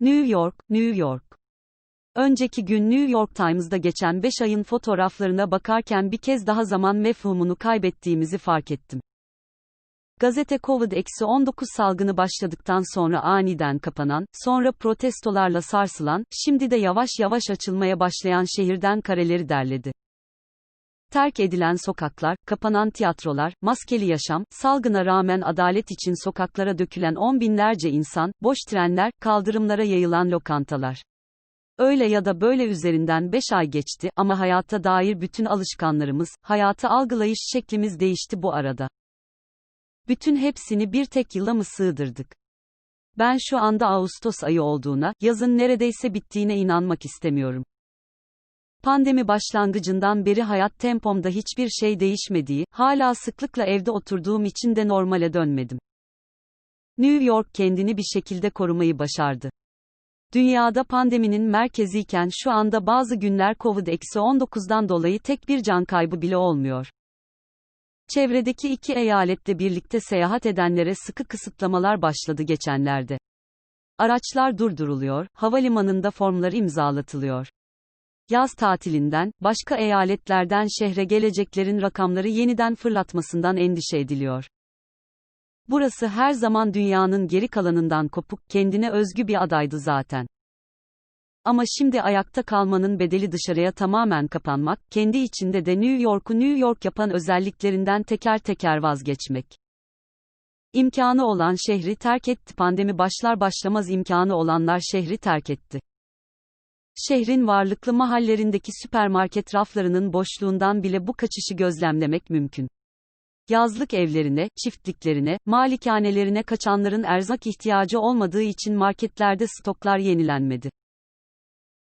New York, New York. Önceki gün New York Times'da geçen 5 ayın fotoğraflarına bakarken bir kez daha zaman mefhumunu kaybettiğimizi fark ettim. Gazete Covid-19 salgını başladıktan sonra aniden kapanan, sonra protestolarla sarsılan, şimdi de yavaş yavaş açılmaya başlayan şehirden kareleri derledi. Terk edilen sokaklar, kapanan tiyatrolar, maskeli yaşam, salgına rağmen adalet için sokaklara dökülen on binlerce insan, boş trenler, kaldırımlara yayılan lokantalar. Öyle ya da böyle üzerinden 5 ay geçti ama hayata dair bütün alışkanlarımız, hayatı algılayış şeklimiz değişti bu arada. Bütün hepsini bir tek yıla mı sığdırdık? Ben şu anda Ağustos ayı olduğuna, yazın neredeyse bittiğine inanmak istemiyorum. Pandemi başlangıcından beri hayat tempomda hiçbir şey değişmediği, hala sıklıkla evde oturduğum için de normale dönmedim. New York kendini bir şekilde korumayı başardı. Dünyada pandeminin merkeziyken şu anda bazı günler Covid-19'dan dolayı tek bir can kaybı bile olmuyor. Çevredeki iki eyalette birlikte seyahat edenlere sıkı kısıtlamalar başladı geçenlerde. Araçlar durduruluyor, havalimanında formlar imzalatılıyor. Yaz tatilinden, başka eyaletlerden şehre geleceklerin rakamları yeniden fırlatmasından endişe ediliyor. Burası her zaman dünyanın geri kalanından kopuk, kendine özgü bir adaydı zaten. Ama şimdi ayakta kalmanın bedeli dışarıya tamamen kapanmak, kendi içinde de New York'u New York yapan özelliklerinden teker teker vazgeçmek. İmkanı olan şehri terk etti. Pandemi başlar başlamaz imkanı olanlar şehri terk etti. Şehrin varlıklı mahallerindeki süpermarket raflarının boşluğundan bile bu kaçışı gözlemlemek mümkün. Yazlık evlerine, çiftliklerine, malikanelerine kaçanların erzak ihtiyacı olmadığı için marketlerde stoklar yenilenmedi.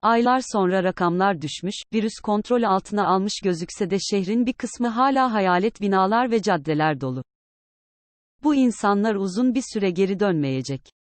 Aylar sonra rakamlar düşmüş, virüs kontrol altına almış gözükse de şehrin bir kısmı hala hayalet binalar ve caddeler dolu. Bu insanlar uzun bir süre geri dönmeyecek.